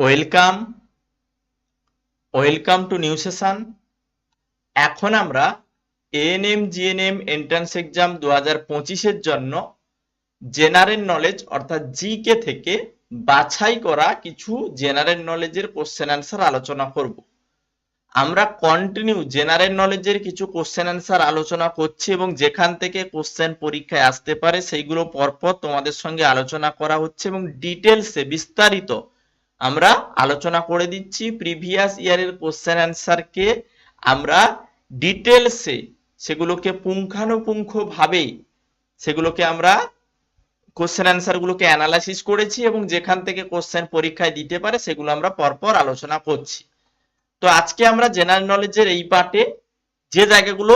Welcome welcome to new session. এখন আমরা ANM GNM entrance exam দু হাজার পঁচিশের জন্য জেনারেল নলেজ অর্থাৎ জিকে থেকে বাছাই করা কিছু জেনারেল নলেজের কোশ্চেন অ্যান্সার আলোচনা করব। আমরা কন্টিনিউ জেনারেল নলেজের কিছু কোশ্চেন অ্যান্সার আলোচনা করছি এবং যেখান থেকে কোশ্চেন পরীক্ষায় আসতে পারে, সেইগুলো পরপর তোমাদের সঙ্গে আলোচনা করা হচ্ছে এবং ডিটেলসে বিস্তারিত আমরা আলোচনা করে দিচ্ছি প্রিভিয়াস ইয়ারের কোশ্চেন অ্যান্সারকে আমরা ডিটেলসে সেগুলোকে পুঙ্খানুপুঙ্খ ভাবে সেগুলোকে আমরা কোশ্চেন অ্যান্সার গুলোকে অ্যানালাইসিস করেছি এবং যেখান থেকে কোশ্চেন পরীক্ষায় দিতে পারে সেগুলো আমরা পরপর আলোচনা করছি। তো আজকে আমরা জেনারেল নলেজের এই পার্টে যে জায়গাগুলো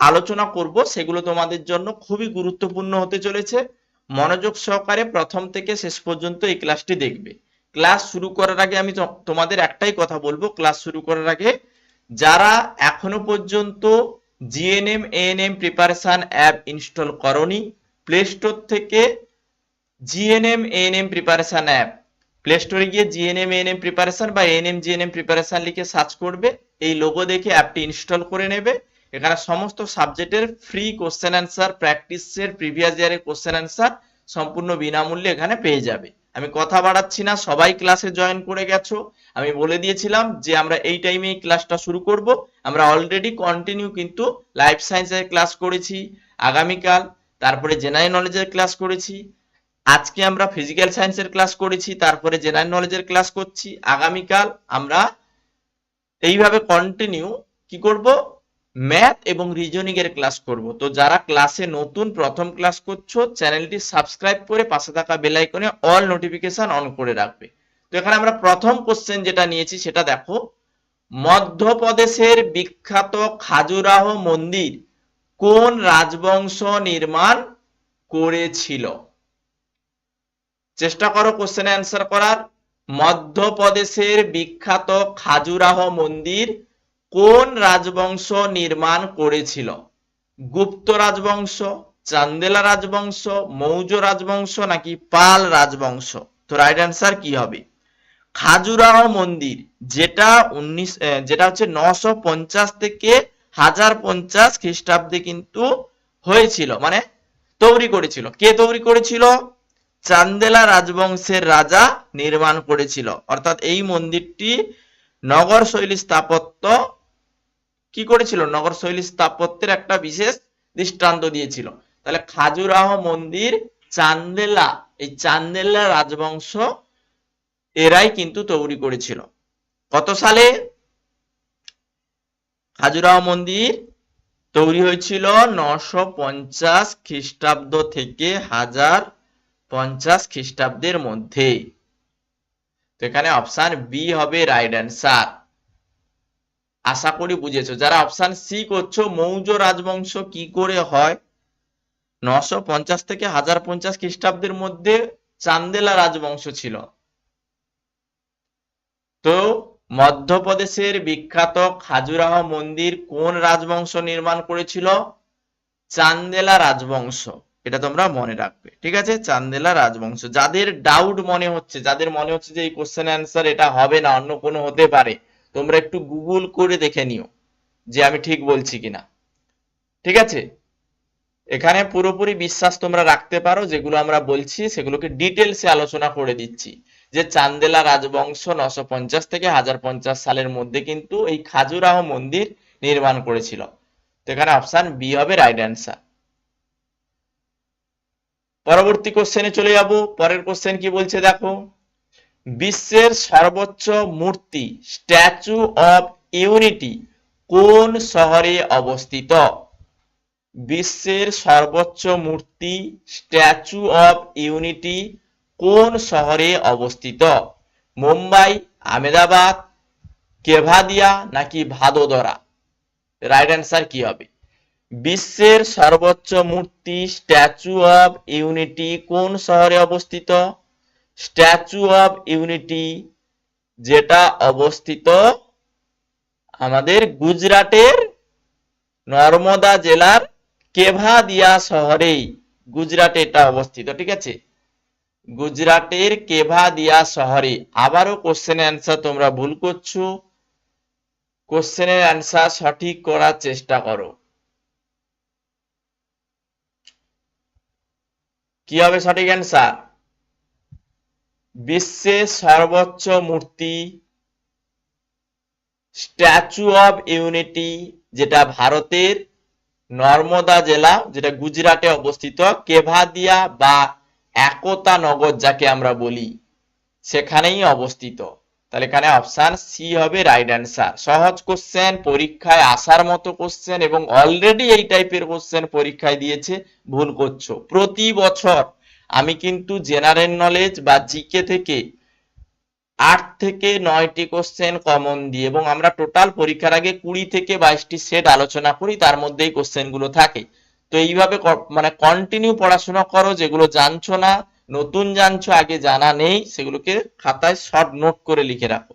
আলোচনা করব সেগুলো তোমাদের জন্য খুবই গুরুত্বপূর্ণ হতে চলেছে। মনোযোগ সহকারে প্রথম থেকে শেষ পর্যন্ত এই ক্লাসটি দেখবে। ক্লাস শুরু করার আগে আমি তোমাদের একটাই কথা বলব, ক্লাস শুরু করার আগে যারা এখনও পর্যন্ত GNM ANM preparation app install করনি প্লে স্টোর থেকে GNM ANM preparation app play স্টোরে গিয়ে জিএনএম এএনএম প্রিপারেশন বা এএনএম জিএনএম প্রিপারেশন লিখে সার্চ করবে, এই লোগো দেখে অ্যাপটি ইনস্টল করে নেবে। এখানে সমস্ত সাবজেক্টের ফ্রি কোশ্চেন অ্যান্সার প্র্যাকটিসের প্রিভিয়াস ইয়ারের কোশ্চেন অ্যান্সার সম্পূর্ণ বিনামূল্যে এখানে পেয়ে যাবে। আমি কথা বাড়াচ্ছি না, সবাই ক্লাসে জয়েন করে গেছো। আমি বলে দিয়েছিলাম যে আমরা এই টাইমে ক্লাসটা শুরু করব। আমরা অলরেডি কন্টিনিউ কিন্তু লাইফ সায়েন্সের ক্লাস করেছি, আগামীকাল, তারপরে জেনারেল নলেজের ক্লাস করেছি। আজকে আমরা ফিজিক্যাল সায়েন্সের ক্লাস করেছি, তারপরে জেনারেল নলেজের ক্লাস করছি। আগামীকাল আমরা এইভাবে কন্টিনিউ কি করব? ম্যাথ এবং রিজনিং এর ক্লাস করব। তো যারা ক্লাসে নতুন প্রথম ক্লাস করছ, চ্যানেলটি সাবস্ক্রাইব করে পাশে থাকা বেল আইকনে অল নোটিফিকেশন অন করে রাখবে। তো এখানে আমরা প্রথম কোশ্চেন যেটা নিয়েছি সেটা দেখো। মধ্যপ্রদেশের বিখ্যাত খাজুরাহ মন্দির কোন রাজবংশ নির্মাণ করেছিল? চেষ্টা করো কোশ্চেন অ্যান্সার করার। মধ্যপ্রদেশের বিখ্যাত খাজুরাহ মন্দির কোন রাজবংশ নির্মাণ করেছিল? গুপ্ত রাজবংশ, চান্দেলা রাজবংশ মৌজ রাজবংশ নাকি পাল রাজবংশ? তো রাইট অ্যান্সার কি হবে? খাজুরাহ মন্দির, যেটা উনিশ যেটা হচ্ছে নশো থেকে হাজার পঞ্চাশ খ্রিস্টাব্দে কিন্তু হয়েছিল মানে তৈরি করেছিল। কে তৈরি করেছিল? চান্দেলা রাজবংশের রাজা নির্মাণ করেছিল। অর্থাৎ এই মন্দিরটি নগর শৈলী স্থাপত্য কি করেছিল? নগর শৈলী স্থাপত্যের একটা বিশেষ দৃষ্টান্ত দিয়েছিল। তাহলে খাজুরাহ মন্দির, চান্দেলা, এই চান্দেলা রাজবংশ, এরাই কিন্তু তৈরি করেছিল। কত সালে? খাজুরাহ মন্দির তৈরি হয়েছিল নশো পঞ্চাশ খ্রিস্টাব্দ থেকে হাজার পঞ্চাশ খ্রিস্টাব্দের মধ্যে। তো এখানে অপশন বি হবে রাইট অ্যান্সার আশা করি বুঝেছ। যারা অপশান সি করছ, মৌর্য রাজবংশ কি করে হয়? নশো পঞ্চাশ থেকে হাজার পঞ্চাশ খ্রিস্টাব্দের মধ্যে চান্দেলা রাজবংশ ছিল। তো মধ্যপ্রদেশের বিখ্যাত খাজুরাহ মন্দির কোন রাজবংশ নির্মাণ করেছিল? চান্দেলা রাজবংশ। এটা তোমরা মনে রাখবে, ঠিক আছে? চান্দেলা রাজবংশ। যাদের ডাউট মনে হচ্ছে, যাদের মনে হচ্ছে যে এই কোশ্চেন অ্যান্সার এটা হবে না, অন্য কোনো হতে পারে তোমরা একটু গুগল করে দেখে নিও যে আমি ঠিক বলছি কিনা। ঠিক আছে? এখানে পুরোপুরি বিশ্বাস তোমরা রাখতে পারো, যেগুলো আমরা বলছি, সেগুলোকে ডিটেলসে আলোচনা করে দিচ্ছি। যে চান্দেলা রাজবংশ নশো পঞ্চাশ থেকে হাজার পঞ্চাশ সালের মধ্যে কিন্তু এই খাজুরাহ মন্দির নির্মাণ করেছিল। তো এখানে অপশন বি হবে রাইট অ্যান্সার পরবর্তী কোশ্চেনে চলে যাব। পরের কোশ্চেন কি বলছে দেখো? বিশ্বের সর্বোচ্চ মূর্তি স্ট্যাচু অফ ইউনিটি কোন শহরে অবস্থিত? বিশ্বের সর্বোচ্চ মূর্তি স্ট্যাচু অফ ইউনিটি কোন শহরে অবস্থিত? মুম্বাই, আহমেদাবাদ, কেভাদিয়া নাকি ভাদোদরা? রাইট অ্যান্সার কি হবে? বিশ্বের সর্বোচ্চ মূর্তি স্ট্যাচু অফ ইউনিটি কোন শহরে অবস্থিত? স্ট্যাচু অফ ইউনিটি যেটা অবস্থিত আমাদের গুজরাটের নর্মদা জেলার কেভাদিয়া শহরেই গুজরাটে এটা অবস্থিত, ঠিক আছে? গুজরাটের কেভাদিয়া শহরে। আবারও কোশ্চেনের অ্যান্সার তোমরা ভুল করছ। কোশ্চেনের অ্যান্সার সঠিক করার চেষ্টা করো। কি হবে সঠিক অ্যান্সার বিশ্বের সর্বোচ্চ মূর্তি স্ট্যাচু অফ ইউনিটি, যেটা ভারতের নর্মদা জেলা, যেটা গুজরাটে অবস্থিত, কেভাদিয়া বা একতা নগর যাকে আমরা বলি, সেখানেই অবস্থিত। তাহলে এখানে অপশন সি হবে রাইট অ্যান্সার সহজ কোশ্চেন পরীক্ষায় আসার মতো কোশ্চেন এবং অলরেডি এই টাইপের কোশ্চেন পরীক্ষায় দিয়েছে, ভুল করছ। প্রতি বছর আমি কিন্তু জেনারেল নলেজ বা জিকে থেকে আট থেকে নয়টি কোশ্চেন কমন দিই এবং আমরা টোটাল পরীক্ষার আগে কুড়ি থেকে বাইশটি সেট আলোচনা করি, তার মধ্যেই কোশ্চেনগুলো থাকে। তো এইভাবে মানে কন্টিনিউ পড়াশোনা করো, যেগুলো জানছো না, নতুন জানছো, আগে জানা নেই, সেগুলোকে খাতায় শর্ট নোট করে লিখে রাখো।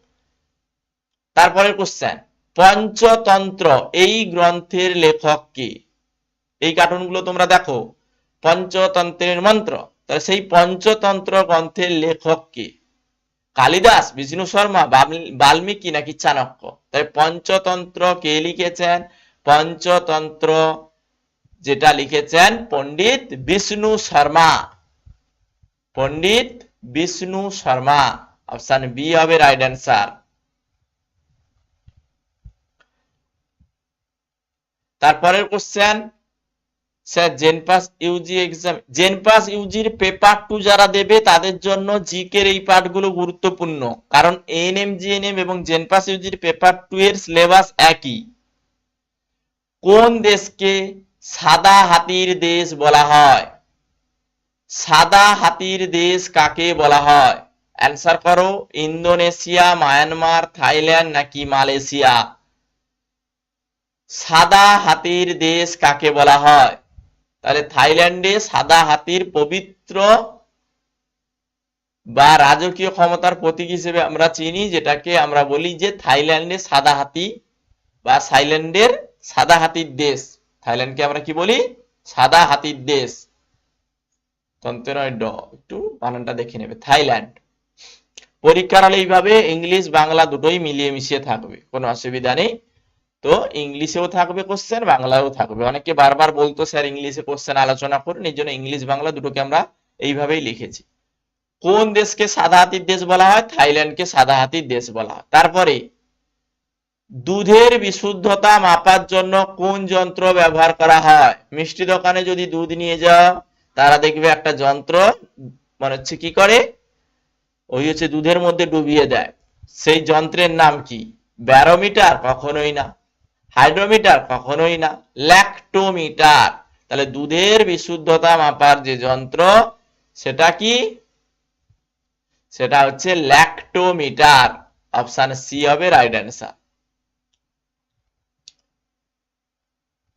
তারপরের কোশ্চেন পঞ্চতন্ত্র, এই গ্রন্থের লেখক কে? এই কার্টুনগুলো তোমরা দেখো। পঞ্চতন্ত্রের মন্ত্র। তাহলে সেই পঞ্চতন্ত্র গ্রন্থের লেখক কে? কালিদাস, বিষ্ণু শর্মা বাল্মীকি নাকি চাণক্য? তাই পঞ্চতন্ত্র কে লিখেছেন? পঞ্চতন্ত্র যেটা লিখেছেন পণ্ডিত বিষ্ণু শর্মা। পণ্ডিত বিষ্ণু শর্মা, অপশন বি হবে রাইট অ্যান্সার তারপরের question sir JENPAS UG exam JENPAS ইউজির paper two যারা দেবে, তাদের জন্য জিকের এই পার্টগুলো গুরুত্বপূর্ণ। কারণ এএনএম জিএনএম এবং জেনপাস ইউজির পেপার টু এর সিলেবাস একই। কোন দেশকে সাদা হাতির দেশ বলা হয়? সাদা হাতির দেশ কাকে বলা হয়? অ্যান্সার করো, ইন্দোনেশিয়া, মায়ানমার, থাইল্যান্ড নাকি মালয়েশিয়া? সাদা হাতির দেশ কাকে বলা হয়? তাহলে থাইল্যান্ডে সাদা হাতির পবিত্র বা রাজকীয় ক্ষমতার প্রতীক হিসেবে আমরা চিনি, যেটাকে আমরা বলি যে থাইল্যান্ডে সাদা হাতি বা থাইল্যান্ডের সাদা হাতির দেশ। থাইল্যান্ডকে আমরা কি বলি? সাদা হাতির দেশ। একটু বানানটা দেখে নেবে। থাইল্যান্ড। পরীক্ষার হলে এইভাবে ইংলিশ, বাংলা দুটোই মিলিয়ে মিশিয়ে থাকবে। কোনো অসুবিধা নেই। তো ইংলিশেও থাকবে কোশ্চেন বাংলাও থাকবে। অনেকে বারবার বলতো, স্যার, ইংলিশে কোশ্চেন আলোচনা করুন। এই জন্য ইংলিশ, বাংলা দুটোকে আমরা এইভাবেই লিখেছি। কোন দেশকে সাদা হাতির দেশ বলা হয়? থাইল্যান্ডকে সাদা হাতির দেশ বলা হয়। তারপরে, দুধের বিশুদ্ধতা মাপার জন্য কোন যন্ত্র ব্যবহার করা হয়? মিষ্টি দোকানে যদি দুধ নিয়ে যাও, তারা দেখবে একটা যন্ত্র মানে হচ্ছে কি করে? ওই হচ্ছে দুধের মধ্যে ডুবিয়ে দেয়। সেই যন্ত্রের নাম কি? ব্যারোমিটার? কখনোই না। হাইড্রোমিটার কখনোই না, ল্যাকটোমিটার। তাহলে দুধের বিশুদ্ধতা মাপার যে যন্ত্র, সেটা কি? সেটা হচ্ছে ল্যাকটোমিটার। অপশন সি হবে রাইট অ্যান্সার।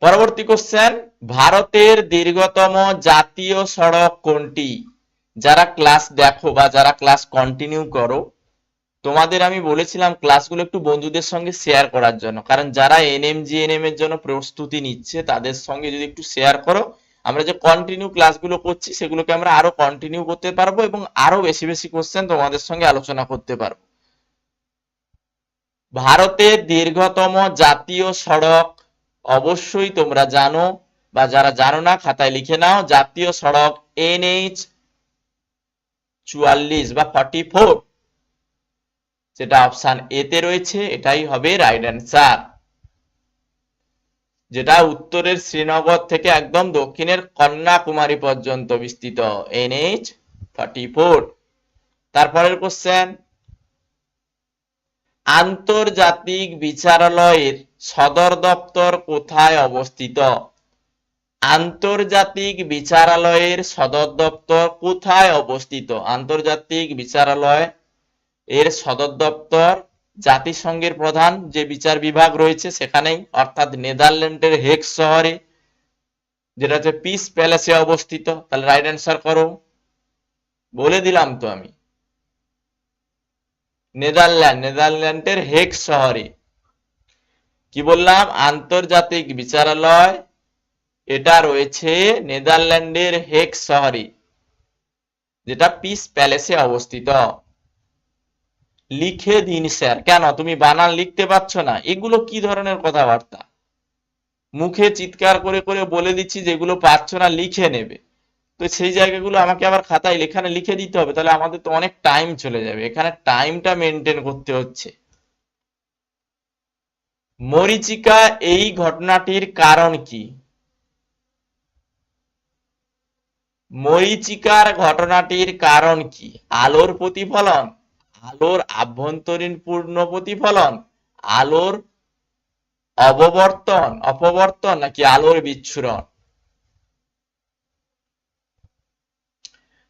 পরবর্তী কোশ্চেন, ভারতের দীর্ঘতম জাতীয় সড়ক কোনটি? যারা ক্লাস দেখো বা যারা ক্লাস কন্টিনিউ করো তোমাদের আমি বলেছিলাম ক্লাসগুলো একটু বন্ধুদের সঙ্গে শেয়ার করার জন্য। কারণ যারা এনএম জিএনএম এর জন্য প্রস্তুতি নিচ্ছে, তাদের সঙ্গে যদি একটু শেয়ার করো, আমরা যে কন্টিনিউ ক্লাসগুলো করছি, সেগুলোকে আমরা আরও কন্টিনিউ করতে পারব এবং আরও বেশি বেশি কোশ্চেন তোমাদের সঙ্গে আলোচনা করতে পারব। ভারতের দীর্ঘতম জাতীয় সড়ক অবশ্যই তোমরা জানো, বা যারা জানো না, খাতায় লিখে নাও, জাতীয় সড়ক এনএইচ চুয়াল্লিশ বা ফর্টি ফোর যেটা অপশন এ তে রয়েছে, এটাই হবে রাইট অ্যান্সার যেটা উত্তরের শ্রীনগর থেকে একদম দক্ষিণের কন্যাকুমারী পর্যন্ত বিস্তৃত। এনএইচ ফর্টি ফোর তারপরের কোশ্চেন আন্তর্জাতিক বিচারালয়ের সদর দপ্তর কোথায় অবস্থিত? আন্তর্জাতিক বিচারালয়ের সদর দপ্তর কোথায় অবস্থিত? আন্তর্জাতিক বিচারালয় এর সদর দপ্তর জাতিসংঘের প্রধান যে বিচার বিভাগ রয়েছে সেখানেই, অর্থাৎ নেদারল্যান্ডের হেক শহরে, যেটা হচ্ছে পিস প্যালেসে অবস্থিত। তাহলে রাইট অ্যান্সার করো। বলে দিলাম তো আমি। নেদারল্যান্ড, নেদারল্যান্ডের হেক শহরে। কি বললাম? আন্তর্জাতিক বিচারালয়, এটা রয়েছে নেদারল্যান্ডের হেক শহরে, যেটা পিস প্যালেসে অবস্থিত। লিখে দিন, স্যার। কেন? তুমি বানান লিখতে পারছ না। এগুলো কি ধরনের কথাবার্তা? মুখে চিৎকার করে করে বলে দিচ্ছি যেগুলো পারছ না, লিখে নেবে। তো সেই জায়গাগুলো আমাকে আবার খাতায় এখানে লিখে দিতে হবে। তাহলে আমাদের তো অনেক টাইম চলে যাবে। এখানে টাইমটা মেনটেন করতে হচ্ছে। মরিচিকা, এই ঘটনাটির কারণ কি? মরিচিকার ঘটনাটির কারণ কি? আলোর প্রতিফলন? আলোর আভ্যন্তরীণ পূর্ণ প্রতিফলন, আলোর অববর্তন, অপবর্তন নাকি আলোর বিচ্ছুরণ?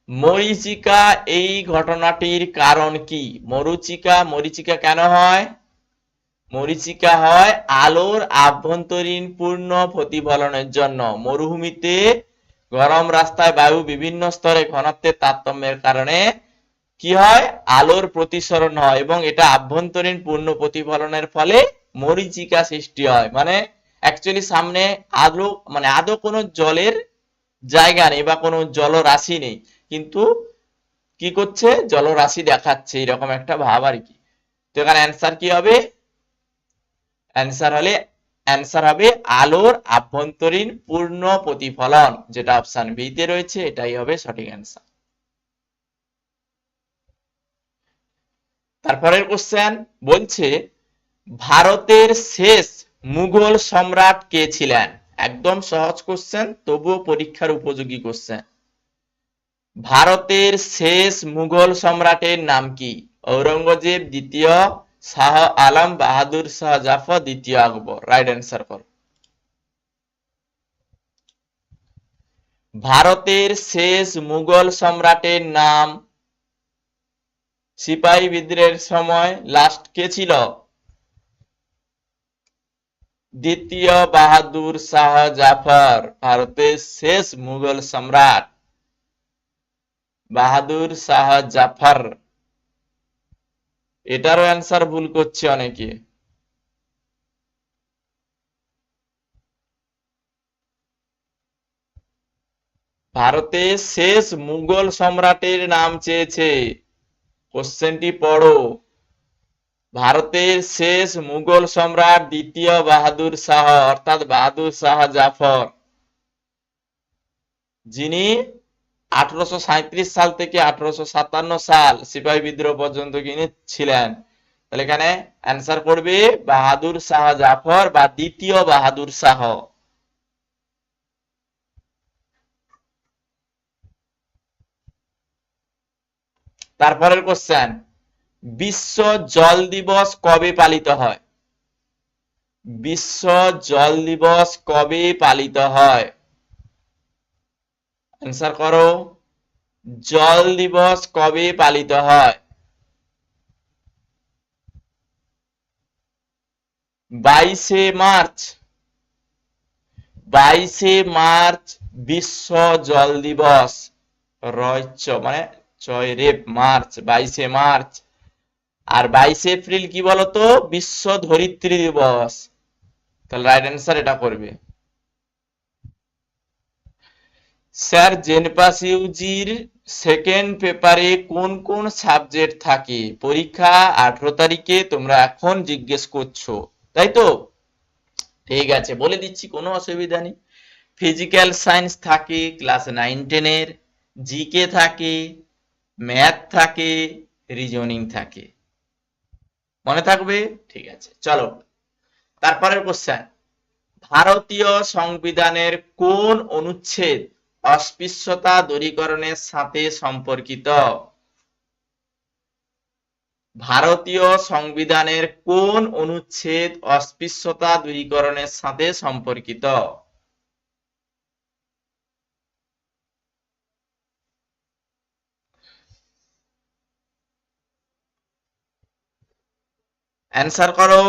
মরিচিকা, এই ঘটনাটির কারণ কি? মরুচিকা, মরিচিকা কেন হয়? মরিচিকা হয় আলোর আভ্যন্তরীণ পূর্ণ প্রতিফলনের জন্য। মরুভূমিতে গরম রাস্তায় বায়ু বিভিন্ন স্তরে ঘনত্বের তারতম্যের কারণে কি হয়? আলোর প্রতিসরণ হয় এবং এটা আভ্যন্তরীণ পূর্ণ প্রতিফলনের ফলে মরিচিকা সৃষ্টি হয়। মানে অ্যাকচুয়ালি সামনে আদৌ মানে আদৌ কোনো জলের জায়গা নেই বা কোনো জলরাশি নেই। কিন্তু কি করছে? জলরাশি দেখাচ্ছে, এরকম একটা ভাব আর কি। তো এখানে অ্যান্সার কি হবে? অ্যান্সার হলে অ্যান্সার হবে আলোর আভ্যন্তরীণ পূর্ণ প্রতিফলন, যেটা অপশন বি তে রয়েছে, এটাই হবে সঠিক অ্যান্সার তারপরের কোশ্চেন বলছে, ভারতের শেষ মুঘল সম্রাট কে ছিলেন? একদম সহজ কোশ্চেন তবুও পরীক্ষার উপযোগী কোশ্চেন ভারতের শেষ মুঘল সম্রাটের নাম কি? ঔরঙ্গজেব দ্বিতীয়, শাহ আলম বাহাদুর শাহ জাফর দ্বিতীয় আকবর। রাইট অ্যান্সার কর। ভারতের শেষ মুঘল সম্রাটের নাম সিপাহী বিদ্রোহের সময় লাস্ট কে ছিল? দ্বিতীয় বাহাদুর শাহ জাফর, ভারতের শেষ মুঘল সম্রাট। বাহাদুর শাহ জাফর। এটারও অ্যান্সার ভুল করছে অনেকে। ভারতের শেষ মুঘল সম্রাটের নাম চেয়েছে কোশ্চেনটি পড়ো। ভারতের শেষ মুঘল সম্রাট দ্বিতীয় বাহাদুর শাহ, অর্থাৎ বাহাদুর শাহ জাফর, যিনি আঠারোশো সাঁইত্রিশ সাল থেকে আঠারোশো সাতান্ন সাল সিপাহী বিদ্রোহ পর্যন্ত তিনি ছিলেন। তাহলে এখানে অ্যান্সার করবে বাহাদুর শাহ জাফর বা দ্বিতীয় বাহাদুর শাহ। তারপরের কোশ্চেন বিশ্ব জল দিবস কবে পালিত হয়? বিশ্ব জল দিবস কবে পালিত হয়? অ্যান্সার করো, জল দিবস কবে পালিত হয়? বাইশে মার্চ বাইশে মার্চ বিশ্ব জল দিবস রয়চ মানে ছয় রেপ মার্চ, বাইশে মার্চ। আর বাইশে এপ্রিল কি বলতো? বিশ্ব ধরিত্রী দিবস। তাহলে রাইট অ্যান্সার এটা করবে। স্যার সেকেন্ড পেপারে কোন কোন সাবজেক্ট থাকে? পরীক্ষা আঠারো তারিখে তোমরা এখন জিজ্ঞেস করছ। তাই তো? ঠিক আছে, বলে দিচ্ছি, কোনো অসুবিধা নেই। ফিজিক্যাল সায়েন্স থাকে ক্লাস নাইন টেনের জিকে থাকে। ম্যাথ থাকে রিজনিং থাকে। মনে থাকবে? ঠিক আছে, চলো। তারপরের কোশ্চেন ভারতীয় সংবিধানের কোন অনুচ্ছেদ অস্পৃশ্যতা দূরীকরণের সাথে সম্পর্কিত? ভারতীয় সংবিধানের কোন অনুচ্ছেদ অস্পৃশ্যতা দূরীকরণের সাথে সম্পর্কিত? অ্যান্সার করো।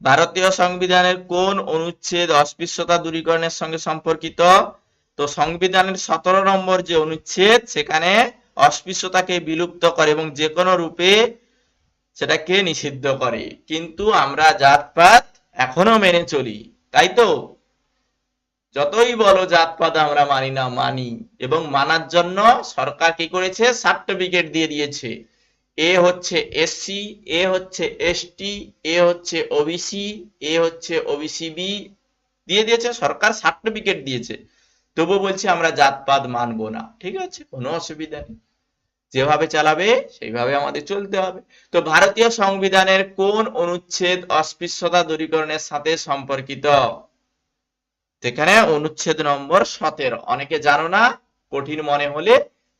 ভারতীয় সংবিধানের কোন অনুচ্ছেদ অস্পৃশ্যতা দূরীকরণের সঙ্গে সম্পর্কিত? তো সংবিধানের সতেরো নম্বর যে অনুচ্ছেদ, সেখানে অস্পৃশ্যতাকে বিলুপ্ত করে এবং যে কোনো রূপে সেটাকে নিষিদ্ধ করে। কিন্তু আমরা জাতপাত এখনও মেনে চলি, তাই তো? যতই বলো জাতপাত আমরা মানি না, মানি। এবং মানার জন্য সরকার কি করেছে? সার্টিফিকেট দিয়ে দিয়েছে। এ হচ্ছে এসসি এ হচ্ছে এসটি এ হচ্ছে ওবিসি এ হচ্ছে ওবিসি বি দিয়ে দিয়েছে, সরকার সার্টিফিকেট দিয়েছে। তবু বলছে আমরা জাতপাত মানবো না, ঠিক আছে? কোনো অসুবিধা নেই। যেভাবে চালাবে, সেইভাবে আমাদের চলতে হবে। তো ভারতীয় সংবিধানের কোন অনুচ্ছেদ অস্পৃশ্যতা দূরীকরণের সাথে সম্পর্কিত? সেখানে অনুচ্ছেদ নম্বর সতেরো। অনেকে জানো না, কঠিন মনে হলে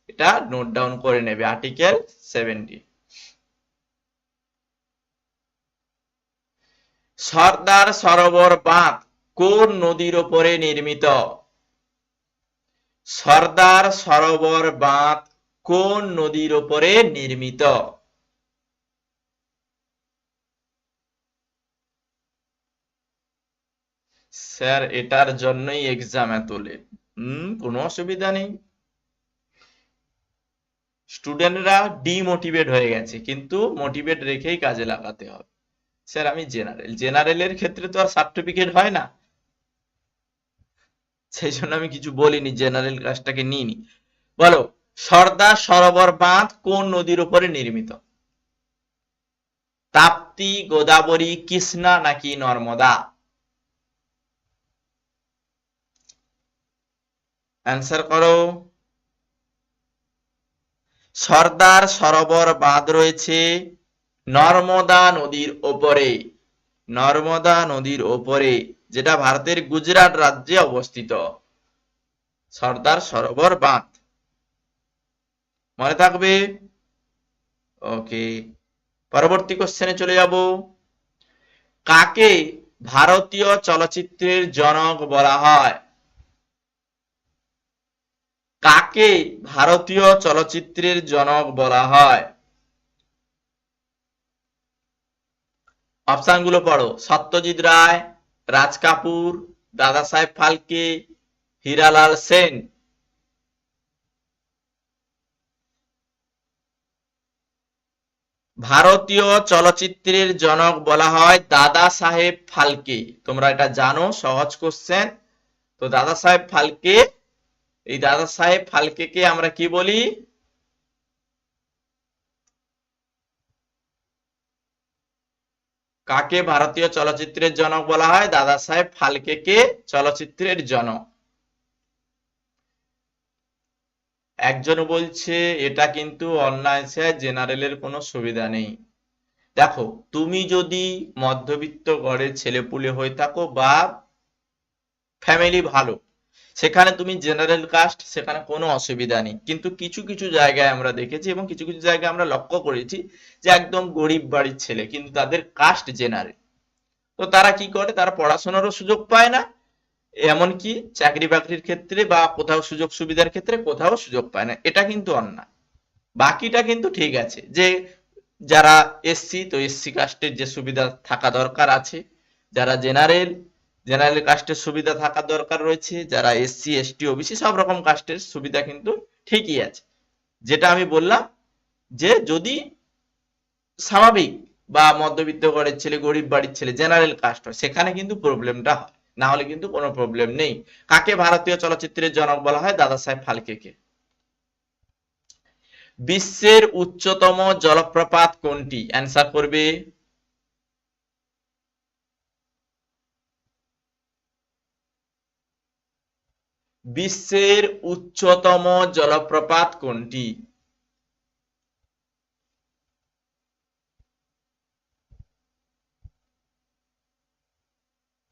এটা নোট ডাউন করে নেবে আর্টিকেল সেভেন্টি সর্দার সরোবর বাঁধ কোন নদীর ওপরে নির্মিত? সর্দার সরোবর বাঁধ কোন নদীর ওপরে নির্মিত? স্যার, এটার জন্যই এক্সাম এত লেট হুম, কোনো অসুবিধা নেই। স্টুডেন্টরা ডিমোটিভেট হয়ে গেছে, কিন্তু মোটিভেট রেখেই কাজে লাগাতে হবে। স্যার, আমি জেনারেল জেনারেলের ক্ষেত্রে তো আর সার্টিফিকেট হয় না। সেই জন্য আমি কিছু বলিনি জেনারেল কাজটাকে নিইনি। বলো, সর্দার সরোবর বাঁধ কোন নদীর উপরে নির্মিত? তাপ্তি, গোদাবরী, কৃষ্ণা নাকি নর্মদা? অ্যান্সার করো। সর্দার সরোবর বাঁধ রয়েছে নর্মদা নদীর ওপরে। নর্মদা নদীর ওপরে, যেটা ভারতের গুজরাট রাজ্যে অবস্থিত। সর্দার সরোবর বাঁধ। মনে থাকবে? ওকে। পরবর্তী কোশ্চেনে চলে যাব। কাকে ভারতীয় চলচ্চিত্রের জনক বলা হয়? কাকে ভারতীয় চলচ্চিত্রের জনক বলা হয়? অপশনগুলো পড়ো। সত্যজিৎ রায়, রাজ কাপুর, দাদা সাহেব ফালকে, হীরালাল সেন। ভারতীয় চলচ্চিত্রের জনক বলা হয় দাদা সাহেব ফালকে। তোমরা এটা জানো, সহজ কোশ্চেন তো দাদা সাহেব ফালকে এই দাদা সাহেব ফালকেকে আমরা কি বলি? কাকে ভারতীয় চলচ্চিত্রের জনক বলা হয়? দাদা সাহেব ফালকেকে চলচ্চিত্রের জনক? একজন বলছে, এটা কিন্তু অন্যায় জেনারেলের কোনো সুবিধা নেই। দেখো, তুমি যদি মধ্যবিত্ত ঘরের ছেলেপুলে হয়ে থাকো বা ফ্যামিলি ভালো সেখানে তুমি জেনারেল কাস্ট সেখানে কোনো অসুবিধা নেই। কিন্তু কিছু কিছু জায়গায় আমরা দেখেছি এবং কিছু কিছু জায়গায় আমরা লক্ষ্য করেছি যে একদম গরিব বাড়ির ছেলে, কিন্তু তাদের কাস্ট জেনারেল তো তারা কি করে? তারা পড়াশোনারও সুযোগ পায় না, এমনকি চাকরি বাকরির ক্ষেত্রে বা কোথাও সুযোগ সুবিধার ক্ষেত্রে কোথাও সুযোগ পায় না। এটা কিন্তু অন্যায়। বাকিটা কিন্তু ঠিক আছে যে যারা এসসি, তো এসসি কাস্টের যে সুবিধা থাকা দরকার আছে, যারা জেনারেল জেনারেল কাস্টের সুবিধা থাকা দরকার রয়েছে, যারা এসসি এসটি ওবিসি সব রকম কাস্টের সুবিধা কিন্তু ঠিকই আছে। যেটা আমি বললাম যে যদি স্বাভাবিক বা মধ্যবিত্ত ঘরের ছেলে, গরিব বাড়ির ছেলে জেনারেল কাস্ট হয়, সেখানে কিন্তু প্রবলেমটা হয়। না হলে কিন্তু কোনো প্রবলেম নেই। কাকে ভারতীয় চলচ্চিত্রের জনক বলা হয়? দাদা সাহেব ফালকেকে। বিশ্বের উচ্চতম জলপ্রপাত কোনটি? অ্যান্সার করবে বিশ্বের উচ্চতম জলপ্রপাত কোনটি?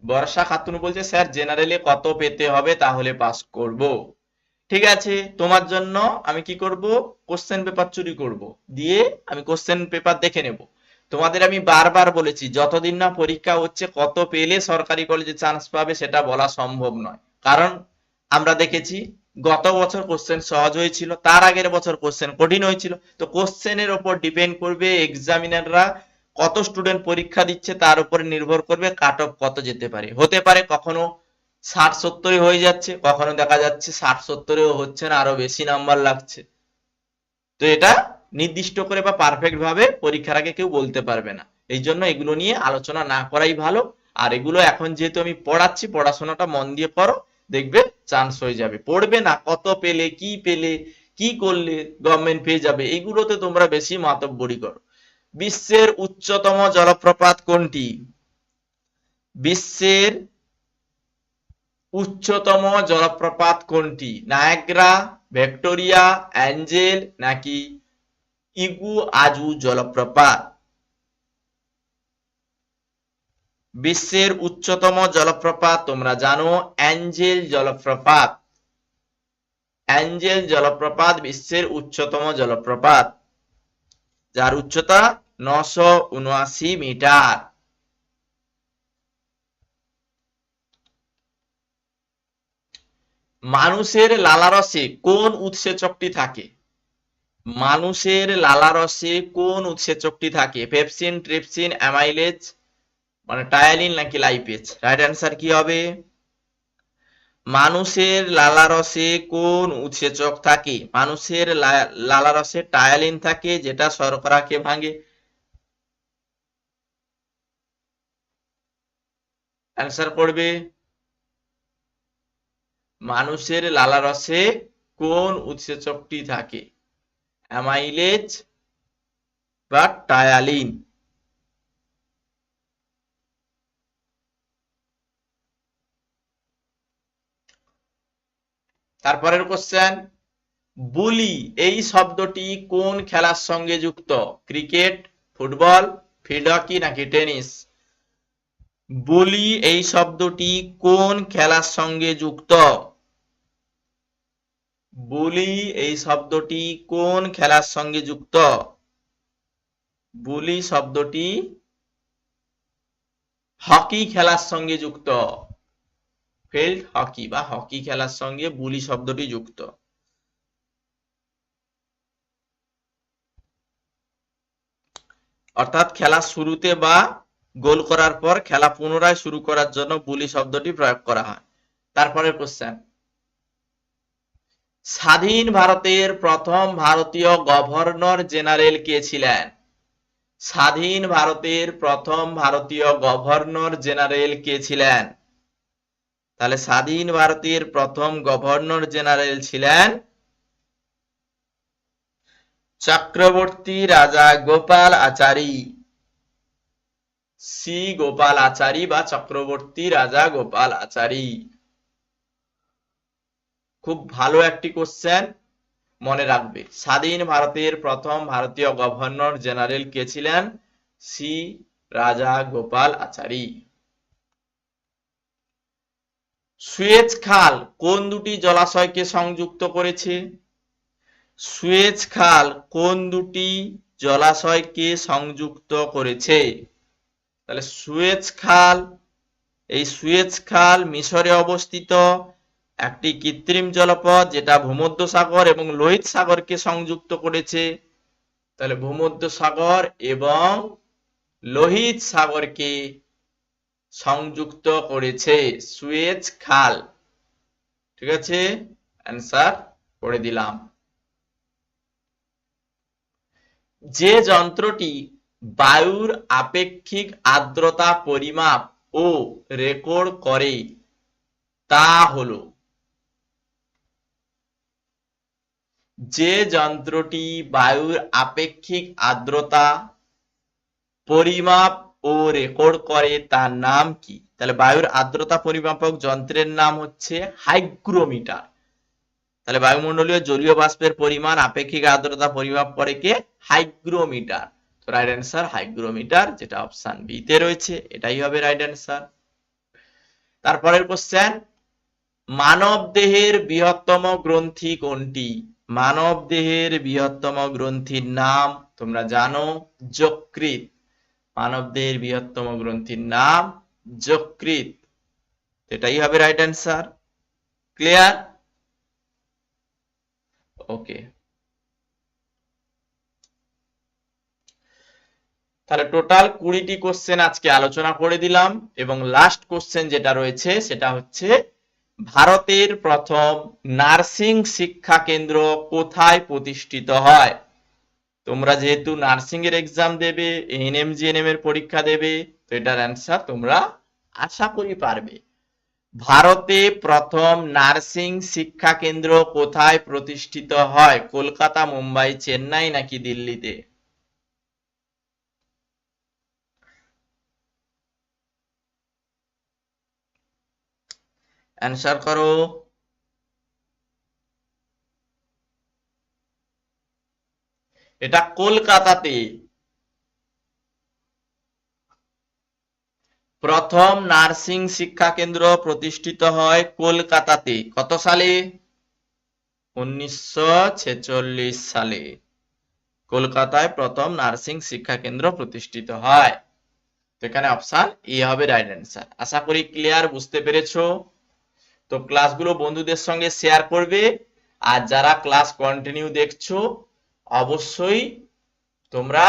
বর্ষা খাতুন বলছে, স্যার জেনারেলে কত পেতে হবে তাহলে পাস করব? ঠিক আছে, তোমার জন্য আমি কি করব? কোশ্চেন পেপার চুরি করব। দিয়ে আমি কোশ্চেন পেপার দেখে নেব। তোমাদের আমি বারবার বলেছি, যতদিন না পরীক্ষা হচ্ছে, কত পেলে সরকারি কলেজে চান্স পাবে সেটা বলা সম্ভব নয়। কারণ আমরা দেখেছি গত বছর কোশ্চেন সহজ হয়েছিল, তার আগের বছর কোশ্চেন কঠিন হয়েছিল। তো কোশ্চেনের ওপর ডিপেন্ড করবে এক্সামিনাররা কত স্টুডেন্ট পরীক্ষা দিচ্ছে, তার উপরে নির্ভর করবে কাট অফ কত যেতে পারে। হতে পারে কখনো ষাট সত্তরে হয়ে যাচ্ছে, কখনো দেখা যাচ্ছে ষাট সত্তরেও হচ্ছে না, আরও বেশি নাম্বার লাগছে। তো এটা নির্দিষ্ট করে বা পারফেক্ট ভাবে পরীক্ষার আগে কেউ বলতে পারবে না। এই জন্য এগুলো নিয়ে আলোচনা না করাই ভালো। আর এগুলো এখন যেহেতু আমি পড়াচ্ছি, পড়াশোনাটা মন দিয়ে করো, দেখবে চান্স হয়ে যাবে। পড়বে না, কত পেলে, কি পেলে, কি করলে গভর্নমেন্ট পেয়ে যাবে এইগুলোতে তোমরা বেশি মাতব্বরি করো। বিশ্বের উচ্চতম জলপ্রপাত কোনটি? বিশ্বের উচ্চতম জলপ্রপাত কোনটি? নায়াগ্রা, ভিক্টোরিয়া, অ্যাঞ্জেল নাকি ইগু আজু জলপ্রপাত? বিশ্বের উচ্চতম জলপ্রপাত, তোমরা জানো, অ্যাঞ্জেল জলপ্রপাত। অ্যাঞ্জেল জলপ্রপাত বিশ্বের উচ্চতম জলপ্রপাত, যার উচ্চতা নশো মিটার। মানুষের লালারসে কোন উৎসেচকটি থাকে? মানুষের লালারসে কোন উৎসেচকটি থাকে? পেপসিন, ট্রিপসিন, অ্যামাইলেজ মানে টায়ালিন নাকি লাইপেজ? রাইট অ্যান্সার কি হবে? মানুষের লালারসে কোন উৎসেচক থাকে? মানুষের লালারসে টায়ালিন থাকে যেটা শর্করাকে ভাঙে। অ্যান্সার করবে? মানুষের লালারসে কোন উৎসেচকটি থাকে? অ্যামাইলেজ বা টায়ালিন। তারপরের কোশ্চেন বুলি এই শব্দটি কোন খেলার সঙ্গে যুক্ত? ক্রিকেট, ফুটবল ফিল্ড হকি নাকি টেনিস? বুলি এই শব্দটি কোন খেলার সঙ্গে যুক্ত? বুলি এই শব্দটি কোন খেলার সঙ্গে যুক্ত? বুলি শব্দটি হকি খেলার সঙ্গে যুক্ত। ফিল্ড, হকি বা হকি খেলার সঙ্গে বুলি শব্দটি যুক্ত। অর্থাৎ খেলা শুরুতে বা গোল করার পর খেলা পুনরায় শুরু করার জন্য বুলি শব্দটি প্রয়োগ করা হয়। তারপরে কোশ্চেন স্বাধীন ভারতের প্রথম ভারতীয় গভর্নর জেনারেল কে ছিলেন? স্বাধীন ভারতের প্রথম ভারতীয় গভর্নর জেনারেল কে ছিলেন? তাহলে স্বাধীন ভারতের প্রথম গভর্নর জেনারেল ছিলেন চক্রবর্তী রাজা গোপাল আচারী। সি গোপাল আচারী বা চক্রবর্তী রাজা গোপাল আচারী। খুব ভালো একটি কোশ্চেন মনে রাখবে। স্বাধীন ভারতের প্রথম ভারতীয় গভর্নর জেনারেল কে ছিলেন? সি রাজা গোপাল আচারী। সুয়েজ খাল কোন দুটি জলাশয়কে সংযুক্ত করেছে? সুয়েজ খাল কোন দুটি জলাশয়কে সংযুক্ত করেছে? তাহলে সুয়েজ খাল, এই সুয়েজ খাল মিশরে অবস্থিত একটি কৃত্রিম জলপথ যেটা ভূমধ্যসাগর এবং লোহিত সাগরকে সংযুক্ত করেছে। তাহলে ভূমধ্যসাগর এবং লোহিত সাগরকে সংযুক্ত করেছে সুয়েজ খাল। ঠিক আছে? অ্যান্সার করে দিলাম। যে যন্ত্রটি বায়ুর আপেক্ষিক আর্দ্রতা পরিমাপ ও রেকর্ড করে, তা হলো যে যন্ত্রটি বায়ুর আপেক্ষিক আর্দ্রতা পরিমাপ ও রেকর্ড করে তার নাম কি? তাহলে বায়ুর আর্দ্রতা পরিমাপক যন্ত্রের নাম হচ্ছে হাইগ্রোমিটার। তাহলে বায়ুমণ্ডলীয় জলীয় বাষ্পের পরিমাণ, আপেক্ষিক আর্দ্রতা পরিমাপ করে কে? হাইগ্রোমিটার। তো রাইট অ্যান্সার হাইগ্রোমিটার, যেটা অপশন বি তে রয়েছে, এটাই হবে রাইট অ্যান্সার তারপরের কোশ্চেন মানব দেহের বৃহত্তম গ্রন্থি কোনটি? মানব দেহের বৃহত্তম গ্রন্থির নাম তোমরা জানো যকৃত মানব দেহের বৃহত্তম গ্রন্থির নাম যকৃত। এটাই হবে রাইট অ্যান্সার ক্লিয়ার ওকে তাহলে টোটাল কুড়িটি কোশ্চেন আজকে আলোচনা করে দিলাম এবং লাস্ট কোশ্চেন যেটা রয়েছে সেটা হচ্ছে, ভারতের প্রথম নার্সিং শিক্ষা কেন্দ্র কোথায় প্রতিষ্ঠিত হয়? তোমরা যেহেতু নার্সিং এর এক্সাম দেবে এনএম জিএনএম এর পরীক্ষা দেবে, তো এটার অ্যান্সার তোমরা আশা করি পারবে। ভারতে প্রথম নার্সিং শিক্ষা কেন্দ্র কোথায় প্রতিষ্ঠিত হয়? কলকাতা, মুম্বাই, চেন্নাই নাকি দিল্লিতে? অ্যান্সার করো। এটা কলকাতাতে। প্রথম নার্সিং শিক্ষা কেন্দ্র প্রতিষ্ঠিত হয় কলকাতাতে। কত সালে? উনিশশো ছেচল্লিশ সালে। কলকাতায় প্রথম নার্সিং শিক্ষা কেন্দ্র প্রতিষ্ঠিত হয়। তো এখানে অপশন এ হবে রাইট অ্যান্সার আশা করি ক্লিয়ার বুঝতে পেরেছ? তো ক্লাসগুলো বন্ধুদের সঙ্গে শেয়ার করবে। আর যারা ক্লাস কন্টিনিউ দেখছ অবশ্যই তোমরা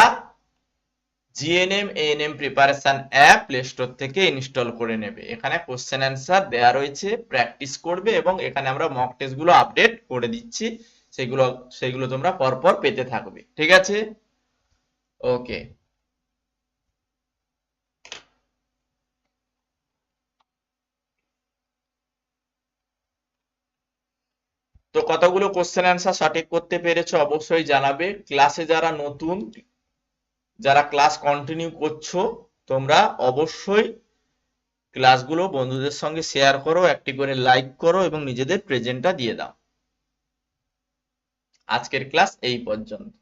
GNM ANM preparation app play store থেকে ইনস্টল করে নেবে। এখানে কোশ্চেন অ্যান্সার দেওয়া রয়েছে প্র্যাকটিস করবে এবং এখানে আমরা মক টেস্টগুলো আপডেট করে দিচ্ছি। সেগুলো সেগুলো তোমরা পরপর পেতে থাকবে। ঠিক আছে? ওকে তো কতগুলো কোশ্চেন অ্যান্সার সঠিক করতে পেরেছ অবশ্যই জানাবে। ক্লাসে যারা নতুন, যারা ক্লাস কন্টিনিউ করছ, তোমরা অবশ্যই ক্লাসগুলো বন্ধুদের সঙ্গে শেয়ার করো, একটি করে লাইক করো এবং নিজেদের প্রেজেন্টটা দিয়ে দাও। আজকের ক্লাস এই পর্যন্ত।